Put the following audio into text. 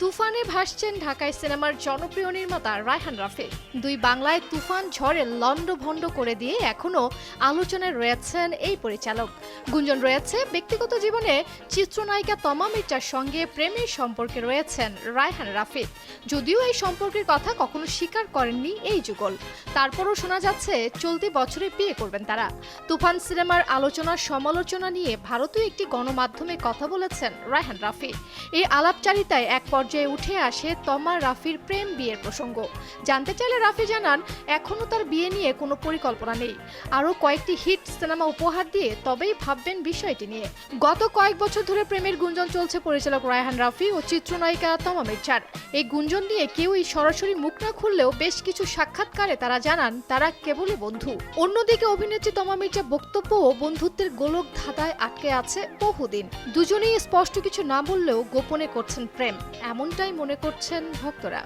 তুফানে ভাসছেন ঢাকায় সিনেমার জনপ্রিয় নির্মাতা রায়হান রাফি দুই বাংলায় তুফান ঝড়ে লন্ডভন্ড করে দিয়ে এখনও আলোচনায় রয়েছেন এই পরিচালক। গুঞ্জন রয়েছে, ব্যক্তিগত জীবনে চিত্রনায়িকা তমা মির্জার সঙ্গে প্রেমের সম্পর্কে রয়েছেন রায়হান রাফি যদিও এই সম্পর্কের কথা কখনো স্বীকার করেননি এই যুগল। তারপরও শোনা যাচ্ছে, চলতি বছরে বিয়ে করবেন তারা। তুফান সিনেমার আলোচনা সমালোচনা নিয়ে ভারতীয় একটি গণমাধ্যমে কথা বলেছেন রায়হান রাফি এই আলাপচারিতায় এক পর্যায়ে উঠে আসে তমা রাফির প্রেম বিয়ের প্রসঙ্গ। জানতে চাইলে রাফি জানান, এখনও তার বিয়ে নিয়ে কোনো পরিকল্পনা নেই। আরও কয়েকটি হিট সিনেমা উপহার দিয়ে তবেই ভাববেন বিষয়টি নিয়ে। গত কয়েক বছর ধরে প্রেমের গুঞ্জন চলছে পরিচালক রায়হান রাফি ও চিত্রনায়িকা তমা মির্জার এই গুঞ্জন নিয়ে কেউই সরাসরি মুখ না খুললেও বেশ কিছু সাক্ষাৎকারে তারা জানান, তারা কেবলই বন্ধু। অন্যদিকে অভিনেত্রী তমা মির্জা বক্তব্য ও বন্ধুত্বের গোলক ধাঁধায় আটকে আছে বহুদিন। দুজনেই স্পষ্ট কিছু না বললেও গোপনে করছেন প্রেম। এমনটাই মনে করছেন ভক্তরা।